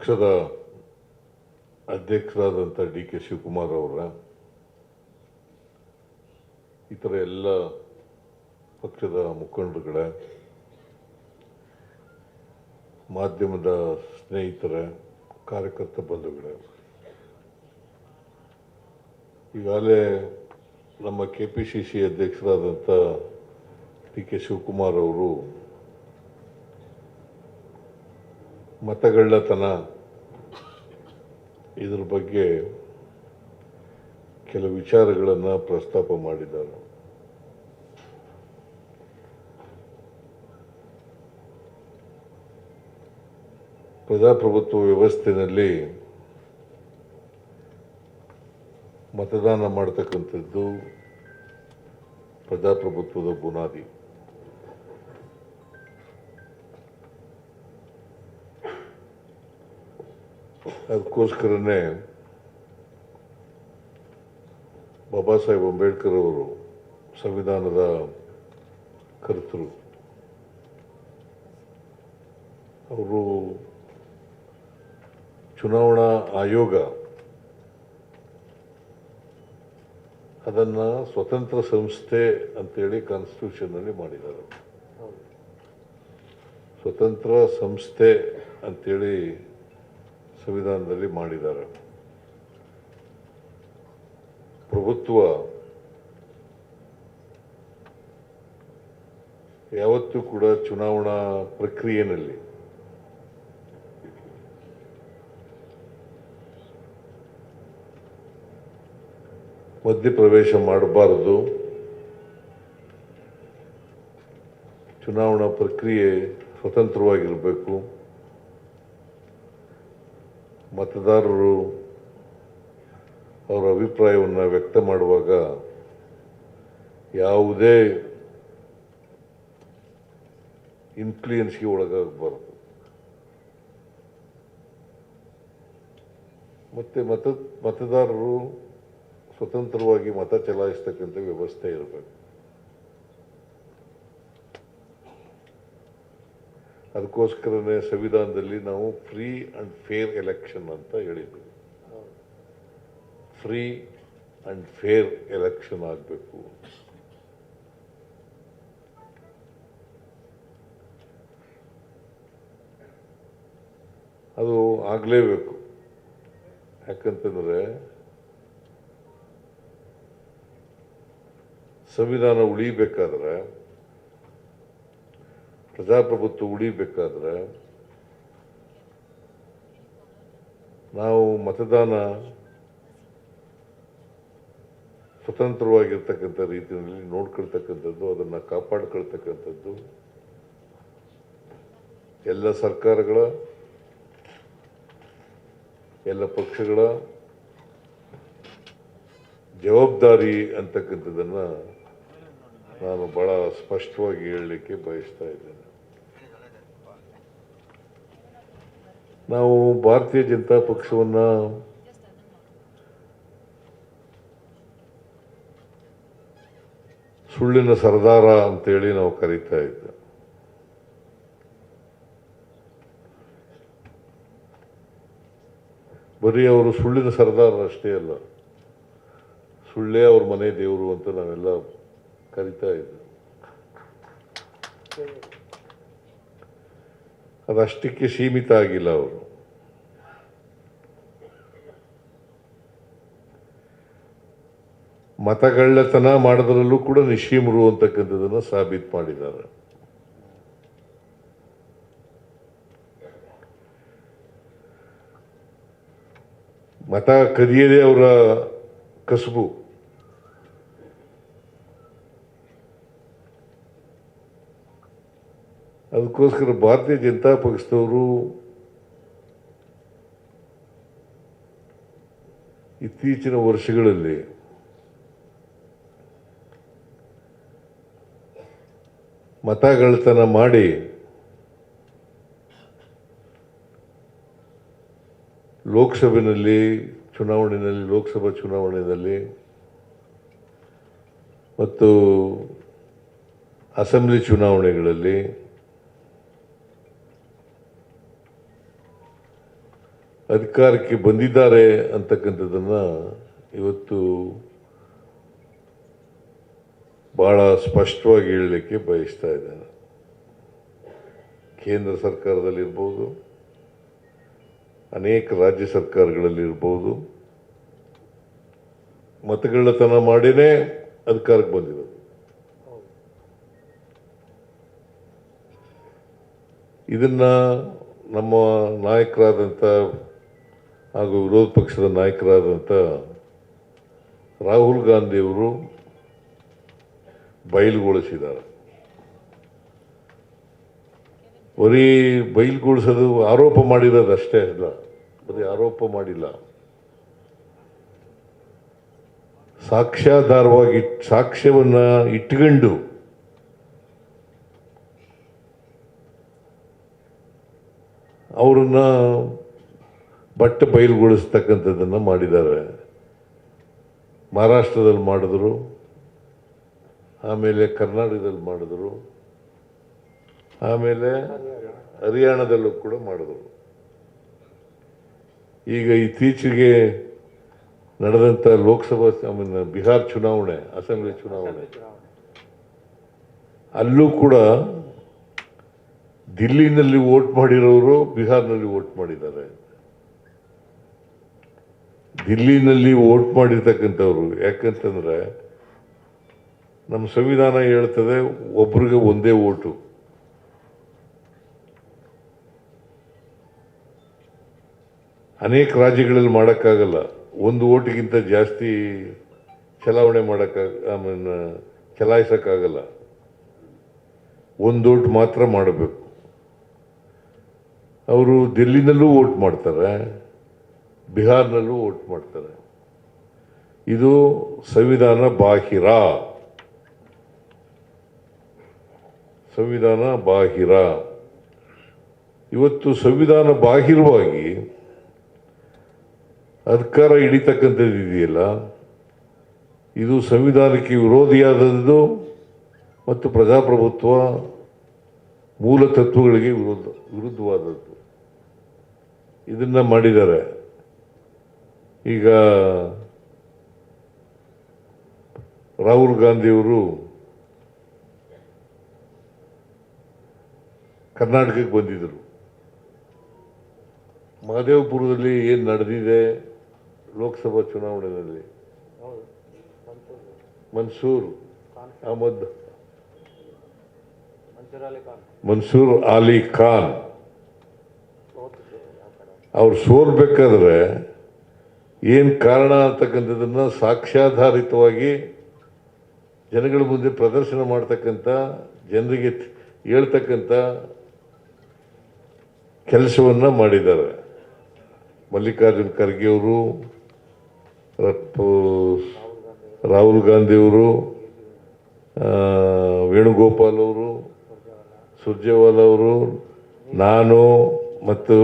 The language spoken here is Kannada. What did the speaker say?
ಪಕ್ಷದ ಅಧ್ಯಕ್ಷರಾದಂಥ ಡಿ ಕೆ ಶಿವಕುಮಾರ್ ಅವರ ಇತರ ಎಲ್ಲ ಪಕ್ಷದ ಮುಖಂಡರುಗಳ, ಮಾಧ್ಯಮದ ಸ್ನೇಹಿತರ, ಕಾರ್ಯಕರ್ತ ಬಂಧುಗಳ, ಈಗಾಗಲೇ ನಮ್ಮ ಕೆ ಪಿ ಸಿ ಸಿ ಅಧ್ಯಕ್ಷರಾದಂಥ ಡಿ ಕೆ ಶಿವಕುಮಾರ್ ಅವರು ಮತಗಳ್ಳತನ ಇದ್ರ ಬಗ್ಗೆ ಕೆಲವು ವಿಚಾರಗಳನ್ನು ಪ್ರಸ್ತಾಪ ಮಾಡಿದ್ದಾರೆ. ಪ್ರಜಾಪ್ರಭುತ್ವ ವ್ಯವಸ್ಥೆಯಲ್ಲಿ ಮತದಾನ ಮಾಡ್ತಕ್ಕಂಥದ್ದು ಪ್ರಜಾಪ್ರಭುತ್ವದ ಬುನಾದಿ. ಅದಕ್ಕೋಸ್ಕರನೇ ಬಾಬಾ ಸಾಹೇಬ್ ಅಂಬೇಡ್ಕರ್ ಅವರು ಸಂವಿಧಾನದ ಕರ್ತರು ಅವರು ಚುನಾವಣಾ ಆಯೋಗ ಅದನ್ನು ಸ್ವತಂತ್ರ ಸಂಸ್ಥೆ ಅಂತೇಳಿ ಕಾನ್ಸ್ಟಿಟ್ಯೂಷನ್ನಲ್ಲಿ ಮಾಡಿದ್ದಾರೆ. ಸ್ವತಂತ್ರ ಸಂಸ್ಥೆ ಅಂತೇಳಿ ಸಂವಿಧಾನದಲ್ಲಿ ಮಾಡಿದ್ದಾರೆ. ಪ್ರಭುತ್ವ ಯಾವತ್ತೂ ಕೂಡ ಚುನಾವಣಾ ಪ್ರಕ್ರಿಯೆಯಲ್ಲಿ ಮಧ್ಯಪ್ರವೇಶ ಮಾಡಬಾರದು. ಚುನಾವಣಾ ಪ್ರಕ್ರಿಯೆ ಸ್ವತಂತ್ರವಾಗಿರಬೇಕು. ಮತದಾರರು ಅವರ ಅಭಿಪ್ರಾಯವನ್ನು ವ್ಯಕ್ತ ಮಾಡುವಾಗ ಯಾವುದೇ ಇನ್ಫ್ಲೂಯೆನ್ಸ್ಗೆ ಒಳಗಾಗಬಾರದು. ಮತ್ತು ಮತ ಮತದಾರರು ಸ್ವತಂತ್ರವಾಗಿ ಮತ ಚಲಾಯಿಸ್ತಕ್ಕಂಥ ವ್ಯವಸ್ಥೆ ಇರಬೇಕು. ಅದಕ್ಕೋಸ್ಕರನೇ ಸಂವಿಧಾನದಲ್ಲಿ ನಾವು ಫ್ರೀ ಅಂಡ್ ಫೇರ್ ಎಲೆಕ್ಷನ್ ಅಂತ ಹೇಳಿದ್ವಿ. ಫ್ರೀ ಅಂಡ್ ಫೇರ್ ಎಲೆಕ್ಷನ್ ಆಗಬೇಕು. ಅದು ಆಗಲೇಬೇಕು. ಯಾಕಂತಂದರೆ ಸಂವಿಧಾನ ಉಳಿಬೇಕಾದ್ರೆ ಪ್ರಜಾಪ್ರಭುತ್ವ ಉಳಿಬೇಕಾದ್ರೆ ನಾವು ಮತದಾನ ಸ್ವತಂತ್ರವಾಗಿರ್ತಕ್ಕಂಥ ರೀತಿಯಲ್ಲಿ ನೋಡ್ಕೊಳ್ತಕ್ಕಂಥದ್ದು, ಅದನ್ನು ಕಾಪಾಡ್ಕೊಳ್ತಕ್ಕಂಥದ್ದು. ಎಲ್ಲ ಸರ್ಕಾರಗಳ, ಎಲ್ಲ ಪಕ್ಷಗಳ ಜವಾಬ್ದಾರಿ ಅಂತಕ್ಕಂಥದ್ದನ್ನು ನಾನು ಬಹಳ ಸ್ಪಷ್ಟವಾಗಿ ಹೇಳಲಿಕ್ಕೆ ಬಯಸ್ತಾ ಇದ್ದೇನೆ. ನಾವು ಭಾರತೀಯ ಜನತಾ ಪಕ್ಷವನ್ನು ಸುಳ್ಳಿನ ಸರದಾರ ಅಂತೇಳಿ ನಾವು ಕರೀತಾ ಇದ್ದೆ. ಬರೀ ಅವರು ಸುಳ್ಳಿನ ಸರದಾರ ಅಷ್ಟೇ ಅಲ್ಲ, ಸುಳ್ಳೇ ಅವ್ರ ಮನೆ ದೇವರು ಅಂತ ನಾವೆಲ್ಲ ಕರಿತಾ ಇದ್ದೆ. ಅದಷ್ಟಕ್ಕೆ ಸೀಮಿತ ಆಗಿಲ್ಲ ಅವರು. ಮತಗಳ್ಳತನ ಮಾಡೋದ್ರಲ್ಲೂ ಕೂಡ ನಿಶೀಮರು ಅಂತಕ್ಕಂಥದ್ದನ್ನು ಸಾಬೀತು ಮಾಡಿದ್ದಾರೆ. ಮತ ಕದಿಯದೇ ಅವರ ಕಸುಬು. ಅದಕ್ಕೋಸ್ಕರ ಭಾರತೀಯ ಜನತಾ ಪಕ್ಷದವರು ಇತ್ತೀಚಿನ ವರ್ಷಗಳಲ್ಲಿ ಮತಗಳತನ ಮಾಡಿ ಲೋಕಸಭೆಯಲ್ಲಿ ಚುನಾವಣೆಯಲ್ಲಿ, ಲೋಕಸಭಾ ಚುನಾವಣೆಯಲ್ಲಿ ಮತ್ತು ಅಸೆಂಬ್ಲಿ ಚುನಾವಣೆಗಳಲ್ಲಿ ಅಧಿಕಾರಕ್ಕೆ ಬಂದಿದ್ದಾರೆ ಅಂತಕ್ಕಂಥದ್ದನ್ನು ಇವತ್ತು ಬಹಳ ಸ್ಪಷ್ಟವಾಗಿ ಹೇಳಲಿಕ್ಕೆ ಬಯಸ್ತಾ ಇದ್ದಾರೆ. ಕೇಂದ್ರ ಸರ್ಕಾರದಲ್ಲಿರ್ಬೋದು, ಅನೇಕ ರಾಜ್ಯ ಸರ್ಕಾರಗಳಲ್ಲಿರ್ಬೋದು ಮತಗಳತನ ಮಾಡಿನೇ ಅಧಿಕಾರಕ್ಕೆ ಬಂದಿರೋದು. ಇದನ್ನು ನಮ್ಮ ನಾಯಕರಾದಂಥ ಹಾಗೂ ವಿರೋಧ ಪಕ್ಷದ ನಾಯಕರಾದಂಥ ರಾಹುಲ್ ಗಾಂಧಿಯವರು ಬಯಲುಗೊಳಿಸಿದ್ದಾರೆ. ಬರೀ ಬಯಲುಗೊಳಿಸೋದು ಆರೋಪ ಮಾಡಿರೋದು ಅಷ್ಟೇ ಅಲ್ಲ, ಬರೀ ಆರೋಪ ಮಾಡಿಲ್ಲ. ಸಾಕ್ಷ್ಯಾಧಾರವಾಗಿ ಸಾಕ್ಷ್ಯವನ್ನ ಇಟ್ಕೊಂಡು ಅವ್ರನ್ನ ಬಟ್ಟೆ ಬಯಲುಗೊಳಿಸ್ತಕ್ಕಂಥದ್ದನ್ನು ಮಾಡಿದ್ದಾರೆ. ಮಹಾರಾಷ್ಟ್ರದಲ್ಲಿ ಮಾಡಿದ್ರು, ಆಮೇಲೆ ಕರ್ನಾಟಕದಲ್ಲಿ ಮಾಡಿದ್ರು, ಆಮೇಲೆ ಹರಿಯಾಣದಲ್ಲೂ ಕೂಡ ಮಾಡಿದ್ರು. ಈಗ ಇತ್ತೀಚೆಗೆ ನಡೆದಂಥ ಲೋಕಸಭಾ ಬಿಹಾರ್ ಚುನಾವಣೆ, ಅಸೆಂಬ್ಲಿ ಚುನಾವಣೆ, ಅಲ್ಲೂ ಕೂಡ ದಿಲ್ಲಿನಲ್ಲಿ ವೋಟ್ ಮಾಡಿರೋರು ಬಿಹಾರ್ನಲ್ಲಿ ವೋಟ್ ಮಾಡಿದ್ದಾರೆ. ದಿಲ್ಲಿನಲ್ಲಿ ವೋಟ್ ಮಾಡಿರ್ತಕ್ಕಂಥವ್ರು. ಯಾಕಂತಂದ್ರೆ ನಮ್ಮ ಸಂವಿಧಾನ ಹೇಳ್ತದೆ ಒಬ್ರಿಗೆ ಒಂದೇ ಓಟು. ಅನೇಕ ರಾಜ್ಯಗಳಲ್ಲಿ ಮಾಡೋಕ್ಕಾಗಲ್ಲ. ಒಂದು ಓಟಿಗಿಂತ ಜಾಸ್ತಿ ಚಲಾವಣೆ ಮಾಡೋಕ್ಕಾಗ ಐ ಮೀನ್, ಚಲಾಯಿಸೋಕ್ಕಾಗಲ್ಲ. ಒಂದು ಓಟ್ ಮಾತ್ರ ಮಾಡಬೇಕು. ಅವರು ದಿಲ್ಲಿನಲ್ಲೂ ಓಟ್ ಮಾಡ್ತಾರೆ. ಬಿಹಾರ್ನಲ್ಲೂ ವೋಟ್ ಮಾಡ್ತಾರೆ. ಇದು ಸಂವಿಧಾನ ಬಾಹಿರ. ಸಂವಿಧಾನ ಬಾಹಿರ. ಇವತ್ತು ಸಂವಿಧಾನ ಬಾಹಿರವಾಗಿ ಅಧಿಕಾರ ಹಿಡಿತಕ್ಕಂಥದ್ದು ಇದೆಯಲ್ಲ, ಇದು ಸಂವಿಧಾನಕ್ಕೆ ವಿರೋಧಿಯಾದದ್ದು ಮತ್ತು ಪ್ರಜಾಪ್ರಭುತ್ವ ಮೂಲ ತತ್ವಗಳಿಗೆ ವಿರುದ್ಧ ವಿರುದ್ಧವಾದದ್ದು. ಇದನ್ನು ಮಾಡಿದ್ದಾರೆ. ಈಗ ರಾಹುಲ್ ಗಾಂಧಿಯವರು ಕರ್ನಾಟಕಕ್ಕೆ ಬಂದಿದ್ದರು. ಮಹದೇವಪುರದಲ್ಲಿ ಏನು ನಡೆದಿದೆ ಲೋಕಸಭಾ ಚುನಾವಣೆಯಲ್ಲಿ? ಮನ್ಸೂರ್. ಅಹಮದ್ ಮನ್ಸೂರ್ ಅಲಿ ಖಾನ್. ಅವ್ರು ಸೋಲ್ಬೇಕಾದ್ರೆ ಏನು ಕಾರಣ ಅಂತಕ್ಕಂಥದ್ದನ್ನು ಸಾಕ್ಷ್ಯಾಧಾರಿತವಾಗಿ ಜನಗಳ ಮುಂದೆ ಪ್ರದರ್ಶನ ಮಾಡ್ತಕ್ಕಂಥ, ಜನರಿಗೆ ಹೇಳ್ತಕ್ಕಂಥ ಕೆಲಸವನ್ನು ಮಾಡಿದ್ದಾರೆ. ಮಲ್ಲಿಕಾರ್ಜುನ್ ಖರ್ಗೆ ಅವರು ರಾಹುಲ್ ಗಾಂಧಿಯವರು ವೇಣುಗೋಪಾಲ್ ಅವರು, ಸುರ್ಜೇವಾಲ ಅವರು, ನಾನು ಮತ್ತು